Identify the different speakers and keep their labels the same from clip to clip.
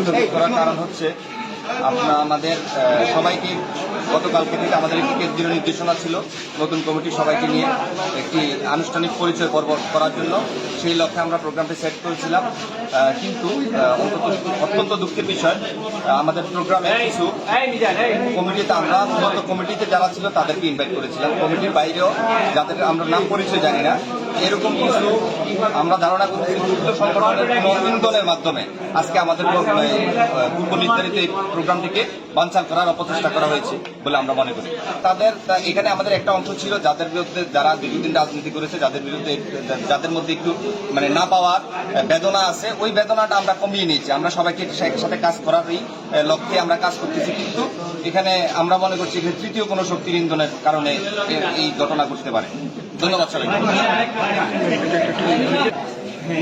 Speaker 1: স্থগিত করার কারণ হচ্ছে আপনার আমাদের সবাইকে গতকালকে থেকে আমাদের একটি কেন্দ্রীয় নির্দেশনা ছিল নতুন কমিটি সবাইকে নিয়ে একটি আনুষ্ঠানিক পরিচয় পর্ব করার জন্য। সেই লক্ষ্যে আমরা প্রোগ্রামটি সেট করেছিলাম। কিন্তু অন্তত অত্যন্ত দুঃখের বিষয় আমাদের প্রোগ্রামে কিছু কমিটিতে আমরা মূলত কমিটিতে যারা ছিল তাদেরকে ইনভাইট করেছিলাম। কমিটির বাইরেও যাদের আমরা নাম পরিচয় জানি না এরকম কিছু আমরা ধারণা করতেছি যুক্ত সংগঠনের মাধ্যমে আজকে আমাদের পূর্ব নির্ধারিত এই প্রোগ্রামটিকে বানচাল করার অপচেষ্টা করা হয়েছে বলে আমরা মনে করি। তাদের এখানে আমাদের একটা অংশ ছিল যাদের বিরুদ্ধে যারা দীর্ঘদিন রাজনীতি করেছে, যাদের বিরুদ্ধে, যাদের মধ্যে একটু মানে না পাওয়ার বেদনা আছে, ওই বেদনাটা আমরা কমিয়ে নিয়েছি। আমরা সবাইকে একসাথে কাজ করারই লক্ষ্যে আমরা কাজ করতেছি। কিন্তু এখানে আমরা মনে করছি তৃতীয় কোনো শক্তির ইন্ধনের কারণে এই ঘটনা ঘটতে পারে। ধন্যবাদ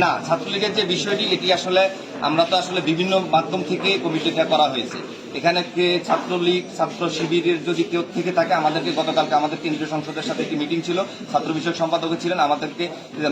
Speaker 1: না, ছাত্রলীগের যে বিষয়টি, এটি আসলে আমরা তো আসলে বিভিন্ন মাধ্যম থেকে কমিটিটা করা হয়েছে। এখানে ছাত্রলীগ, ছাত্র শিবিরের যদি কেউ থেকে থাকে, আমাদেরকে গতকালকে আমাদের কেন্দ্রীয় সংসদের সাথে একটি মিটিং ছিল। ছাত্র বিষয়ক সম্পাদক ছিলেন, আমাদেরকে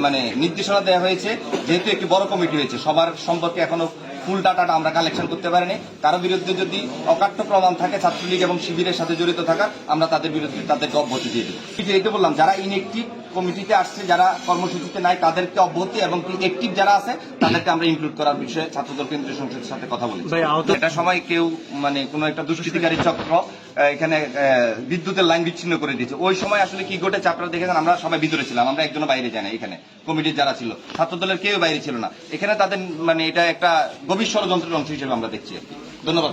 Speaker 1: মানে নির্দেশনা দেওয়া হয়েছে। যেহেতু একটি বড় কমিটি হয়েছে, সবার সম্পর্কে এখনও ফুল ডাটাটা আমরা কালেকশন করতে পারিনি। কারও বিরুদ্ধে যদি অকাট্য প্রমাণ থাকে, ছাত্রলীগ এবং শিবিরের সাথে জড়িত থাকা আমরা তাদের বিরুদ্ধে তাদেরকে অব্যাহতি দিয়ে কিন্তু এই বললাম, যারা ইনএক্টিভ কমিটিতে আসছে যারা কর্মসূচিতে নাই তাদেরকে অব্যাহতি এবং একটিভ যারা আছে তাদেরকে আমরা ইনক্লুড করার বিষয়ে ছাত্রদল কেন্দ্রীয় সংসদের সাথে কথা বলেছি।
Speaker 2: ভাই,
Speaker 1: এটা সময় কেউ মানে কোনো একটা দুষ্কৃতিকারী চক্র এখানে বিদ্যুতের লাইন বিচ্ছিন্ন করে দিয়েছে। ওই সময় আসলে কি ঘটেছে আপনারা দেখেছেন আমরা সবাই ভিতরে ছিলাম আমরা একজনও বাইরে যাই না এখানে কমিটির যারা ছিল। ছাত্রদলের কেউ বাইরে ছিল না। এখানে তাদের মানে এটা একটা গভীর ষড়যন্ত্রের অংশ হিসেবে আমরা দেখছি আর কি। ধন্যবাদ